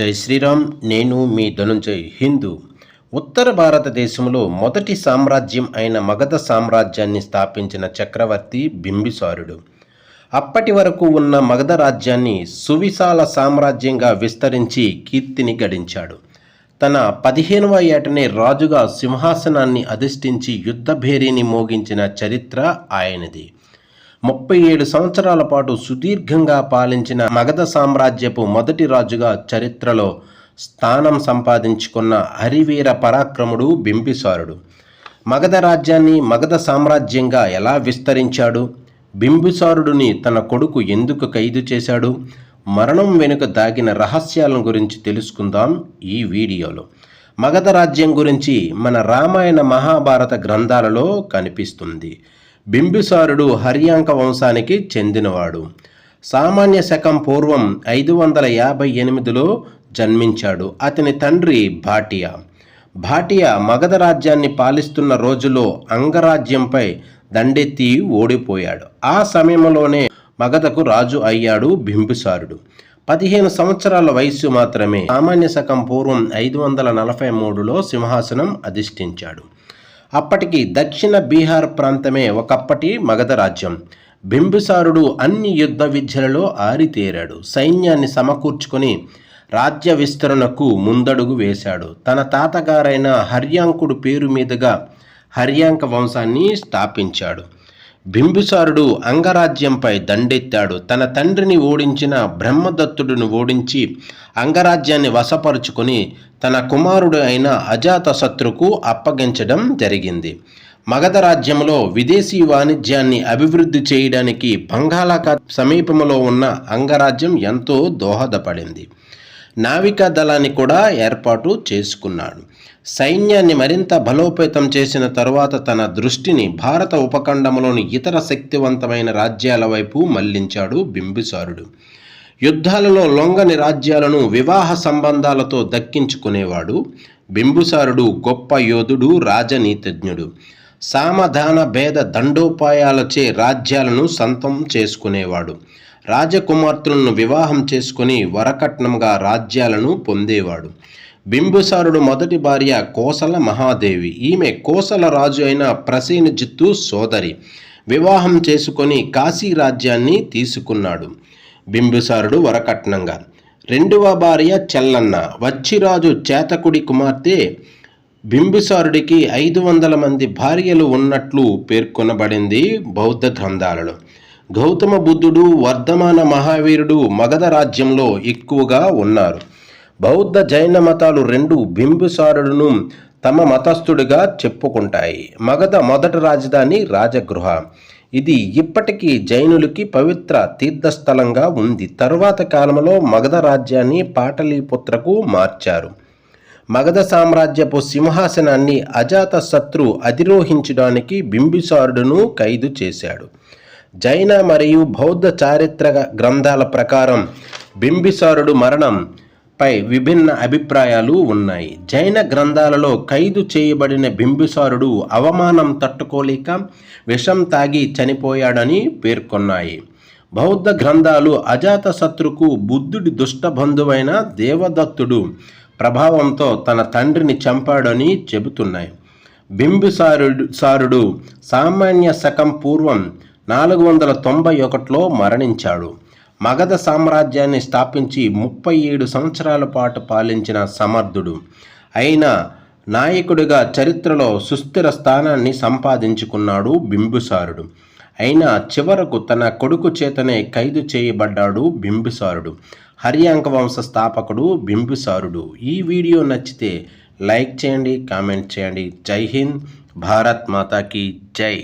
జై శ్రీరామ్ నేను మీ ధనుంజయ్ హిందూ. ఉత్తర భారతదేశంలో మొదటి సామ్రాజ్యం అయిన మగధ సామ్రాజ్యాన్ని స్థాపించిన చక్రవర్తి బింబిసారుడు. అప్పటి వరకు ఉన్న మగధ రాజ్యాన్ని సువిశాల సామ్రాజ్యంగా విస్తరించి కీర్తిని గడించాడు. తన పదిహేనవ ఏటనే రాజుగా సింహాసనాన్ని అధిష్ఠించి యుద్ధభేరీని మోగించిన చరిత్ర ఆయనది. ముప్పై ఏడు సంవత్సరాల పాటు సుదీర్ఘంగా పాలించిన మగధ సామ్రాజ్యపు మొదటి రాజుగా చరిత్రలో స్థానం సంపాదించుకున్న హరివీర పరాక్రముడు బింబిసారుడు. మగధ రాజ్యాన్ని మగధ సామ్రాజ్యంగా ఎలా విస్తరించాడు? బింబిసారుడిని తన కొడుకు ఎందుకు ఖైదు చేశాడు? మరణం వెనుక దాగిన రహస్యాలను గురించి తెలుసుకుందాం ఈ వీడియోలో. మగధ రాజ్యం గురించి మన రామాయణ మహాభారత గ్రంథాలలో కనిపిస్తుంది. బింబిసారుడు హర్యాంక వంశానికి చెందినవాడు. సామాన్య శకం పూర్వం ఐదు వందల యాభై ఎనిమిదిలో జన్మించాడు. అతని తండ్రి భాటియా. భాటియా మగధ రాజ్యాన్ని పాలిస్తున్న రోజులో అంగరాజ్యంపై దండెత్తి ఓడిపోయాడు. ఆ సమయంలోనే మగధకు రాజు అయ్యాడు బింబిసారుడు. పదిహేను సంవత్సరాల వయస్సు మాత్రమే సామాన్య శకం పూర్వం ఐదు వందల నలభై మూడులో సింహాసనం అధిష్ఠించాడు. అప్పటికి దక్షిణ బీహార్ ప్రాంతమే ఒకప్పటి మగధ రాజ్యం. బింబిసారుడు అన్ని యుద్ధ విద్యలలో ఆరితేరాడు. సైన్యాన్ని సమకూర్చుకొని రాజ్య విస్తరణకు ముందడుగు వేశాడు. తన తాతగారైన హర్యాంకుడు పేరు మీదుగా హర్యాంక వంశాన్ని స్థాపించాడు. బింబిసారుడు అంగరాజ్యంపై దండెత్తాడు. తన తండ్రిని ఓడించిన బ్రహ్మదత్తుడిని ఓడించి అంగరాజ్యాన్ని వశపరుచుకొని తన కుమారుడు అయిన అజాతశత్రుకు అప్పగించడం జరిగింది. మగధ రాజ్యంలో విదేశీ వాణిజ్యాన్ని అభివృద్ధి చేయడానికి బంగాళాఖాత్ సమీపంలో ఉన్న అంగరాజ్యం ఎంతో దోహదపడింది. నావికా దళాన్ని కూడా ఏర్పాటు చేసుకున్నాడు. సైన్యాన్ని మరింత బలోపేతం చేసిన తరువాత తన దృష్టిని భారత ఉపఖండంలోని ఇతర శక్తివంతమైన రాజ్యాల వైపు మళ్ళించాడు బింబిసారుడు. యుద్ధాలలో లొంగని రాజ్యాలను వివాహ సంబంధాలతో దక్కించుకునేవాడు బింబుసారుడు గొప్ప యోధుడు రాజనీతిజ్ఞుడు. సామధాన భేద దండోపాయాలచే రాజ్యాలను సొంతం చేసుకునేవాడు. రాజకుమార్తెలను వివాహం చేసుకుని వరకట్నంగా రాజ్యాలను పొందేవాడు. బింబుసారుడు మొదటి భార్య కోసల మహాదేవి. ఈమె కోసల రాజు అయిన ప్రసేనజిత్తు సోదరి. వివాహం చేసుకొని కాశీ రాజ్యాన్ని తీసుకున్నాడు. బింబుసారుడు వరకట్నంగా. రెండవ భార్య చెల్లన్న. వచ్చిరాజు చేతకుడి కుమార్తె బింబిసారుడికి ఐదు వందల మంది భార్యలు ఉన్నట్లు పేర్కొనబడింది బౌద్ధ గ్రంథాలలో. గౌతమ బుద్ధుడు వర్ధమాన మహావీరుడు మగధ రాజ్యంలో ఎక్కువగా ఉన్నారు. బౌద్ధ జైన మతాలు రెండు బింబుసారుడును తమ మతస్థుడిగా చెప్పుకుంటాయి. మగధ మొదటి రాజధాని రాజగృహ. ఇది ఇప్పటికీ జైనులకి పవిత్ర తీర్థస్థలంగా ఉంది. తరువాత కాలంలో మగధ రాజ్యాన్ని పాటలీపుత్రకు మార్చారు. మగధ సామ్రాజ్యపు సింహాసనాన్ని అజాత శత్రు అధిరోహించడానికి బింబిసారుడును ఖైదు చేశాడు. జైన మరియు బౌద్ధ చారిత్రక గ్రంథాల ప్రకారం బింబిసారుడు మరణం పై విభిన్న అభిప్రాయాలు ఉన్నాయి. జైన గ్రంథాలలో ఖైదు చేయబడిన బింబిసారుడు అవమానం తట్టుకోలేక విషం తాగి చనిపోయాడని పేర్కొన్నాయి. బౌద్ధ గ్రంథాలు అజాతశత్రుకు బుద్ధుడి దుష్టబంధువైన దేవదత్తుడు ప్రభావంతో తన తండ్రిని చంపాడని చెబుతున్నాయి. బింబిసారుడు సారుడు సామాన్య శకం పూర్వం నాలుగు వందల తొంభై ఒకటిలో మరణించాడు. మగధ సామ్రాజ్యాన్ని స్థాపించి ముప్పై ఏడు సంవత్సరాల పాటు పాలించిన సమర్థుడు. అయిన నాయకుడిగా చరిత్రలో సుస్థిర స్థానాన్ని సంపాదించుకున్నాడు బింబుసారుడు. అయినా చివరకు తన కొడుకు చేతనే ఖైదు చేయబడ్డాడు బింబిసారుడు. హర్యాంక వంశ స్థాపకుడు బింబిసారుడు. ఈ వీడియో నచ్చితే లైక్ చేయండి కామెంట్ చేయండి. జై హింద్ భారత్ మాతాకి జై.